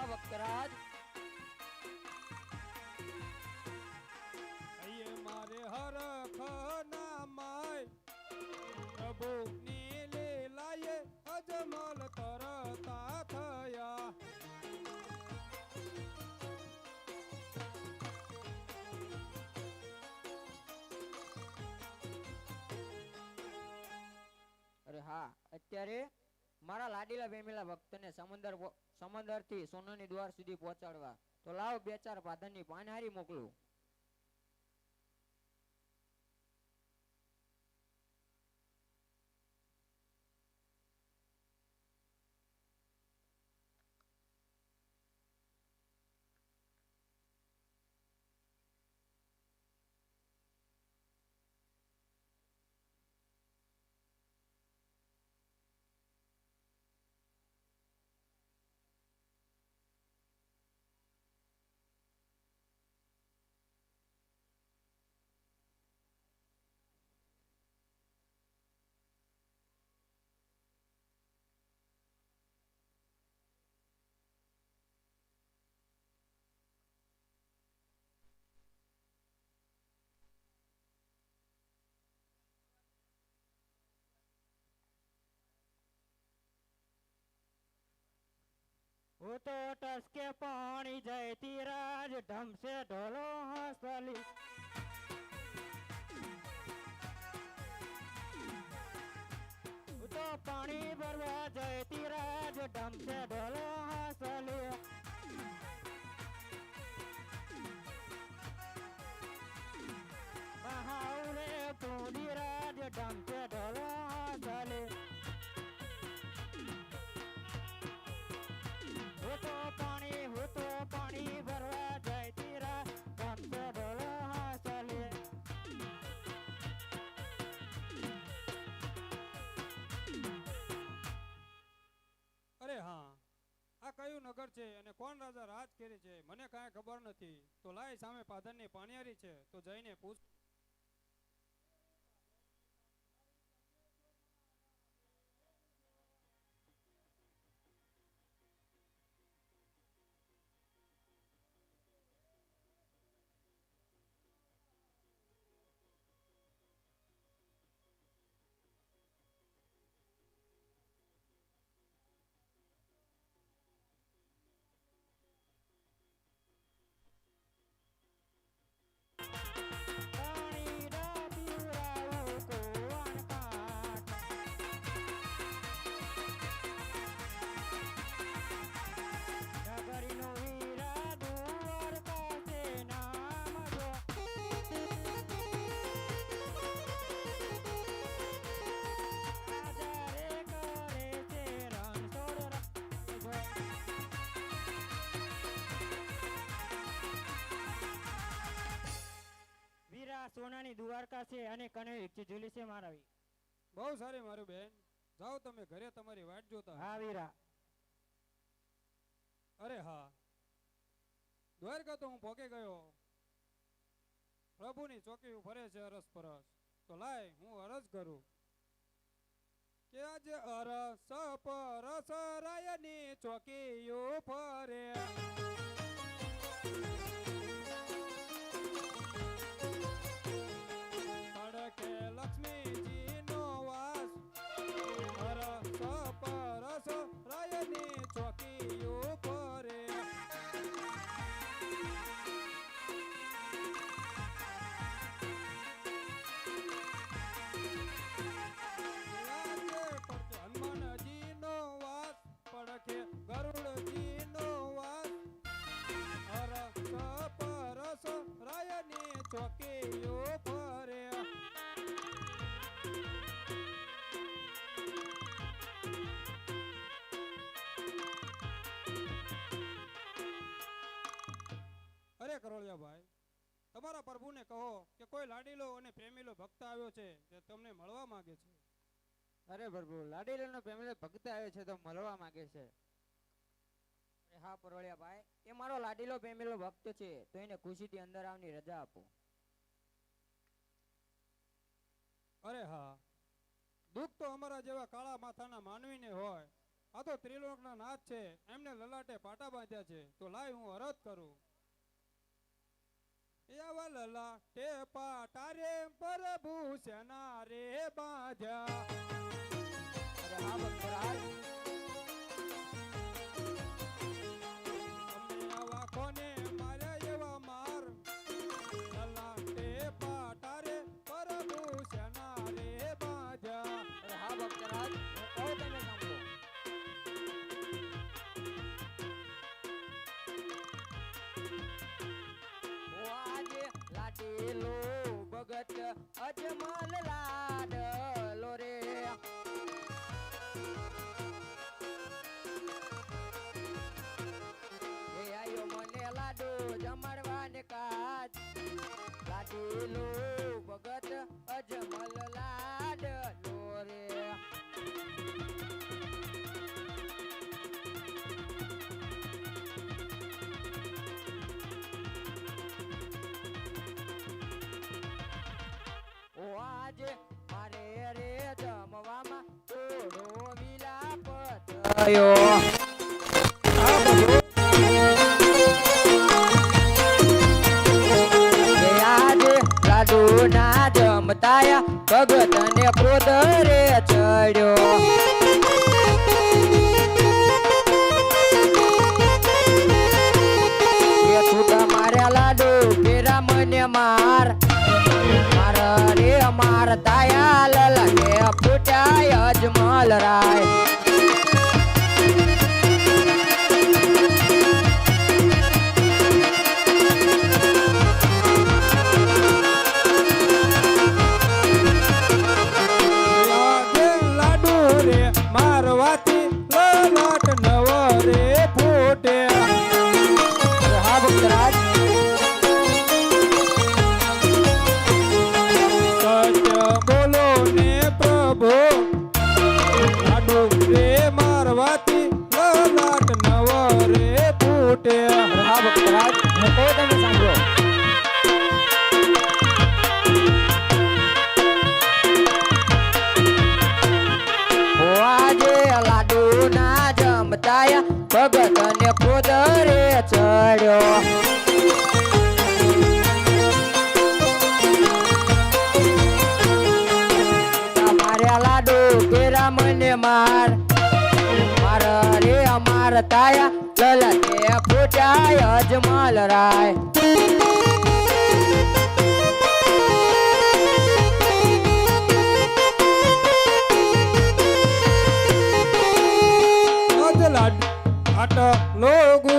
હા વક્તરાજ મારે હરખ ના માય પ્રભુ ની લીલાએ અજમલ તરતા થયા. અરે હા અત્યારે મારા લાડીલા બેમેલા ભક્તને સમંદર સમંદરથી સોનાની દ્વાર સુધી પહોંચાડવા. તો લાવ બે ચાર પાધનની પાનહારી મોકલું. તો ટસકે પાણી જયતી રાજ ઢમશે ઢોલો હસલી. તો પાણી ભરવા જયતી રાજ ઢમશે ઢોલો હસલી. મહાઉલ છે અને કોણ રાજા રાજ કરે છે? મને કાંઈ ખબર નથી. તો લાય સામે પાધરની પાણીયારી છે. તો જઈને પૂછ સોનાની દ્વારકા છે અને કને ઝૂલી છે મારાવી. બહુ સારી મારું બેન. જાઓ તમે ઘરે તમારી વાટ જોતા હા વીરા. અરે હા. દ્વારકા તો હું પોકે ગયો. પ્રભુની ચોકી ફરે છે અરસ પરસ તો લાય હું અરજ કરું. કે આજે અરસ પરસ રાયની ચોકી ફરે તડકે લક્ષ્મીજીનો વાસ. અરસ પરસ રાયની ચોકીઓ ફરે લાગે પડકે હનુમાનજીનો વાસ, પડખે રાયની ચોકીઓ અરે કરોળિયા ભાઈ તમારા પ્રભુને કહો કે કોઈ લાડીલો અને પ્રેમીલો ભક્ત આવ્યો છે જે તમને મળવા માંગે છે? અરે પ્રભુ લાડીલો પ્રેમીલો ભક્ત આવ્યો છે તો મળવા માંગે છે. હા પરોળિયા ભાઈ એ મારો લાડીલો પ્રેમીલો ભક્ત છે તો એને ખુશીથી અંદર આવની રજા આપો. અરે હા દુઃખ તો અમારા જેવા કાળા માથાના માનવીને હોય. આ તો ત્રિલોકના નાથ છે એમને લલાટે પાટા બાંધ્યા છે તો લાય હું અરજ કરું. ಯವಲಲ ಟೇಪಾಟಾರೆ ಪರಭೂಷಣ ರೇ ಬಾಧ್ಯ ರಾಜ್ಯ ಮಾ ગયો ના જમતાયા ચડ્યો. માર્યા લાડુ ફેરા મને માર. માર રે, માર દયાલ લાગે, ફૂટાય અજમલ રાય. ભગતને પોદરે ચડ્યો. માર. માર રે અમાર તાયા ચલ ફૂટાય અજમલ રાય. louco